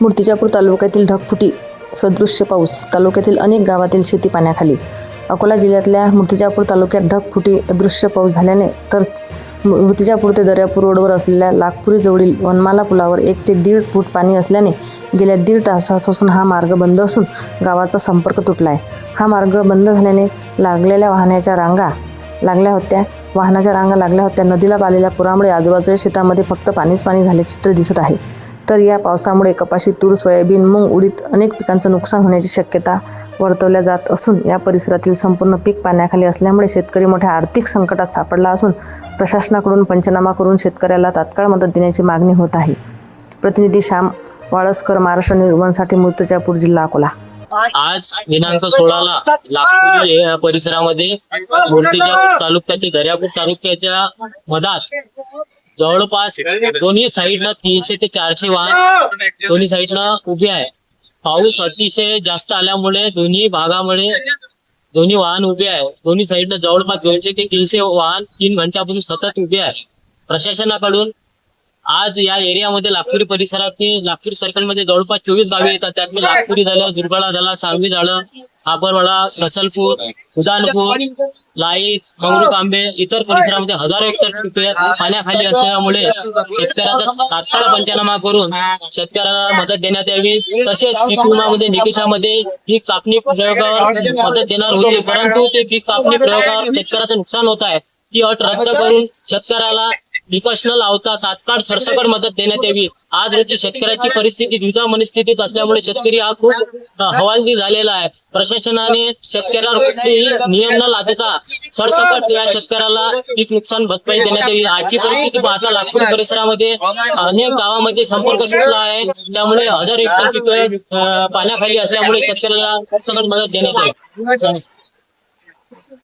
मूर्तिजापूर तालुक्यातील ढगफुटी सदृश्य पाऊस. तालुक्यातील अनेक गावातील शेती पाण्याखाली. अकोला जिल्ह्यातल्या मूर्तिजापूर तालुक्यात ढगफुटी अदृश्य पाऊस झाल्याने तर मूर्तिजापूर ते दर्यापूर रोडवर असलेल्या लागपुरी जवळील वनमाला पुलावर एक ते दीड फूट पाणी असल्याने गेल्या दीड तासापासून हा मार्ग बंद असून गावाचा संपर्क तुटला आहे हा मार्ग बंद झाल्याने लागलेल्या वाहनाच्या रांगा लागल्या होत्या वाहनाच्या रांगा लागल्या होत्या. नदीला आलेल्या पुरामुळे आजूबाजूच्या शेतामध्ये फक्त पाणीच पाणी झाले चित्र दिसत आहे. तर या पावसामुळे कपाशी तूर सोयाबीन मूग उडीद अनेक पिकांचं नुकसान होण्याची शक्यता वर्तवल्या जात असून या परिसरातील संपूर्ण पीक पाण्याखाली असल्यामुळे शेतकरी मोठ्या आर्थिक संकटात सापडला असून प्रशासनाकडून पंचनामा करून शेतकऱ्याला तात्काळ मदत देण्याची मागणी होत आहे. प्रतिनिधी श्याम वाळसकर महाराष्ट्र निर्माणसाठी मूर्तिजापूर जिल्हा अकोला. आज दिनांक सोळाला लाखपुरी या परिसरामध्ये मूर्तिजापूर तालुक्यातील दर्यापूर तालुक्याच्या मधात जवळपास दोन्ही साईडला तीनशे ते चारशे वाहन दोन्ही साईडला उभे आहे. पाऊस अतिशय जास्त आल्यामुळे दोन्ही भागामुळे दोन्ही वाहन उभे आहे. दोन्ही साईडला जवळपास दोनशे ते तीनशे वाहन तीन घंट्यापासून सतत उभे आहे. प्रशासनाकडून आज या एरियामध्ये लागपुरी परिसरात लागपूर सर्कलमध्ये जवळपास चोवीस गावे येतात. त्यातले लागपुरी झालं दुर्बळा झाला सांगवी झालं आबरवाडा रसलपूर उदानपूर लाई मंगरू कांबे इतर परिसरामध्ये हजारो हेक्टर पिके पाण्याखाली असल्यामुळे शेतकऱ्याचा तात्काळ पंचनामा करून शेतकऱ्याला मदत देण्यात यावी. तसेच पीक विमामध्ये निकषामध्ये पीक कापणी प्रयोगावर मदत देणार होती परंतु ते पीक कापणी प्रयोगावर शेतकऱ्याचं नुकसान होत आहे. ती अट रद्द करून शेतकऱ्याला निकष न लावता तात्काळ सरसकट मदत देण्यात यावी. आज रोजी शेतकऱ्याची परिस्थिती द्विधा मनस्थितीत असल्यामुळे शेतकरी हा खूप हवालदी झालेला आहे. प्रशासनाने शेतकऱ्यावर कुठलेही नियम न लादता सरसकट या शेतकऱ्याला पीक नुकसान भरपाई देण्यात यावी. आजची परिस्थिती पाहता नागपूर परिसरामध्ये अनेक गावामध्ये संपर्क सुटला आहे. त्यामुळे हजार हेक्टर पिकं पाण्याखाली असल्यामुळे शेतकऱ्याला सरसकट मदत देण्यात यावी.